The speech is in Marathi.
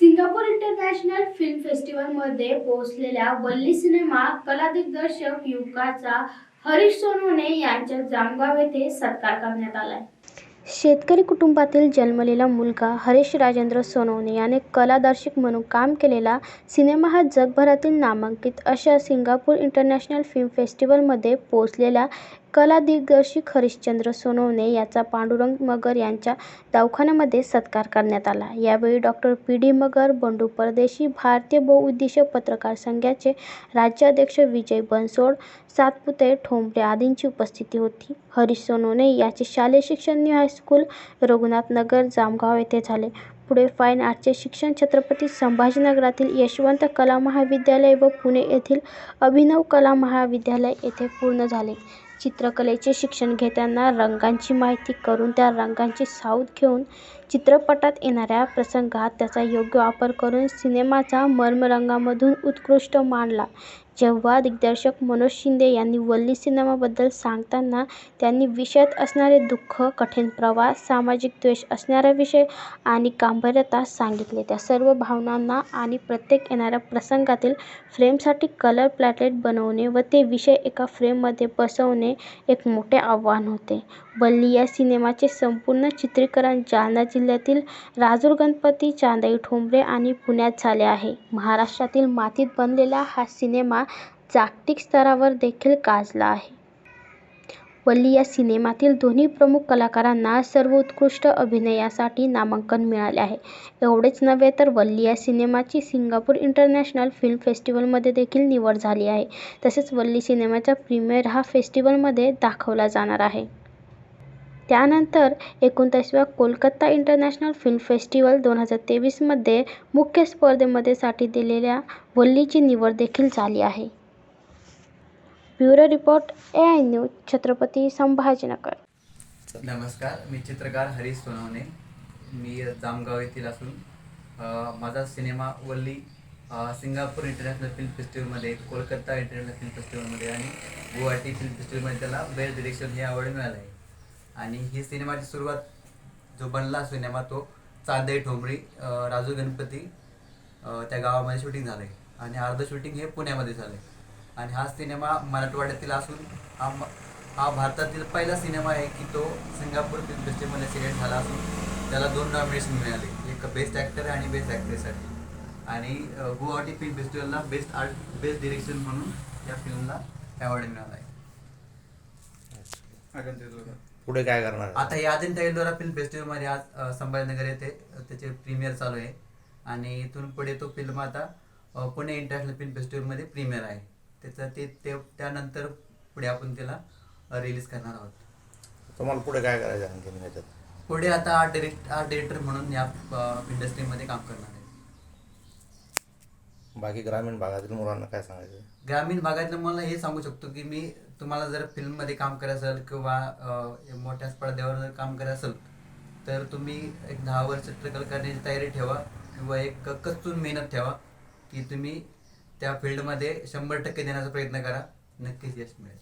सिंगापूर इंटरनॅशनल फिल्म फेस्टिवलमध्ये पोहोचलेल्या वल्ली सिनेमा कला दिग्दर्शक युवकाचा हरीश सोनवणे यांच्या जामगाव येथे सत्कार करण्यात आलाय. शेतकरी कुटुंबातील जन्मलेला मुलगा हरीश राजेंद्र सोनवणे याने कलादर्शक म्हणून काम केलेला सिनेमा हा जगभरातील नामांकित अशा सिंगापूर इंटरनॅशनल फिल्म फेस्टिवलमध्ये पोहोचलेल्या कला दिग्दर्शक हरिश्चंद्र सोनवणे याचा पांडुरंग मगर यांच्या दवाखान्यामध्ये सत्कार करण्यात आला. यावेळी doctor P. D. Magar Bandu Pardeshi भारतीय बहुउद्देशीय पत्रकार संघाचे राज्याध्यक्ष विजय बनसोड सातपुते ठोंबरे आदींची उपस्थिती होती. हरीश सोनवणे याचे शालेय शिक्षण न्यू हायस्कूल रघुनाथनगर जामगाव येथे झाले. पुढे फाईन आर्टचे शिक्षण छत्रपती संभाजीनगरातील यशवंत कला महाविद्यालय व पुणे येथील अभिनव कला महाविद्यालय येथे पूर्ण झाले. चित्रकलेचे शिक्षण घेताना रंगांची माहिती करून त्या रंगांची साऊथ घेऊन चित्रपटात येणाऱ्या प्रसंगात त्याचा योग्य वापर करून सिनेमाचा मर्मरंगामधून उत्कृष्ट मांडला. जेव्हा दिग्दर्शक मनोज शिंदे यांनी वल्ली सिनेमाबद्दल सांगताना त्यांनी विषयात असणारे दुःख कठीण प्रवास सामाजिक द्वेष असणारा विषय आणि गांभीर्यता सांगितले. त्या सर्व भावनांना आणि प्रत्येक येणाऱ्या प्रसंगातील फ्रेमसाठी कलर प्लॅटेट बनवणे व ते विषय एका फ्रेममध्ये बसवणे एक मोठे आव्हान होते. वल्ली या सिनेमाचे संपूर्ण चित्रीकरण जालना जिल्ह्यातील राजूर गणपती चांदई ठोंबरे आणि पुण्यात झाले आहे. महाराष्ट्रातील मातीत बनलेला हा सिनेमा जागतिक स्तरावर देखील गाजला आहे. वल्ली या सिनेमातील दोन्ही प्रमुख कलाकारांना सर्वोत्कृष्ट अभिनयासाठी नामांकन मिळाले आहे. एवढेच नव्हे तर वल्ली या सिनेमाची सिंगापूर इंटरनॅशनल फिल्म फेस्टिवलमध्ये देखील निवड झाली आहे. तसेच वल्ली सिनेमाचा प्रीमियर हा फेस्टिवलमध्ये दाखवला जाणार आहे. त्यानंतर एकोणतीसव्या कोलकाता इंटरनॅशनल फिल्म फेस्टिवल दोन हजार तेवीसमध्ये मुख्य स्पर्धेमध्ये साठी दिलेल्या वल्लीची निवड देखील झाली आहे. Bureau report A I news Chhatrapati Sambhajinagar. नमस्कार मी चित्रकार हरीश सोनवणे. मी जामगाव येथील असून माझा cinema Valli Singapore international film फेस्टिवलमध्ये कोलकाता इंटरनॅशनल फिल्म फेस्टिवलमध्ये आणि गुवाहाटी फिल्म फेस्टिवलमध्ये त्याला बेस्ट डिरेक्शन हे अवॉर्ड मिळालं आहे. आणि ही सिनेमाची सुरुवात जो बनला सिनेमा तो चांदई ठोंबरी राजू गणपती त्या गावामध्ये शूटिंग झालं आहे आणि अर्ध शूटिंग हे पुण्यामध्ये झालं आहे आणि हा सिनेमा मराठवाड्यातील असून हा म- हा भारतातील पहिला सिनेमा आहे की तो सिंगापूर फिल्म फेस्टिवलमध्ये सिलेक्ट झाला असून त्याला दोन नॉमिनेशन मिळाले. एक बेस्ट ॲक्टर आणि बेस्ट ॲक्ट्रेससाठी आणि गुवाहाटी फिल्म फेस्टिवलला बेस्ट आर्ट बेस्ट डिरेक्शन म्हणून या फिल्मला अवॉर्ड मिळाला आहे. पुढे काय करणार? आता या अजिंठा एल्लोरा फिल्म फेस्टिवलमध्ये आज अ, संभाजीनगर येथे त्याचे प्रीमियर चालू आहे. आणि इथून पुढे तो फिल्म आता पुणे इंटरनॅशनल फिल्म फेस्टिवलमध्ये प्रीमियर आहे. त्याचं ते त्यानंतर पुढे आपण त्याला रिलीज करणार आहोत. तुम्हाला पुढे काय करायचं याच्यात? पुढे आता आर्ट डिरेक्ट आर्ट डिरेक्टर म्हणून या इंडस्ट्रीमध्ये काम करणार आहे. बाकी ग्रामीण भागातील मुलांना काय सांगायचं? ग्रामीण भागातलं मला हे सांगू शकतो की मी तुम्हाला जर फिल्ममध्ये काम करायचं असेल किंवा अ, मोठ्या स्पर्धेवर जर काम करायचं असेल तर तुम्ही एक दहा वर्ष ट्रकल करण्याची तयारी ठेवा किंवा एक कसून मेहनत ठेवा की तुम्ही त्या फील्डमध्ये शंभर टक्के देण्याचा प्रयत्न करा. नक्कीच यश मिळेल.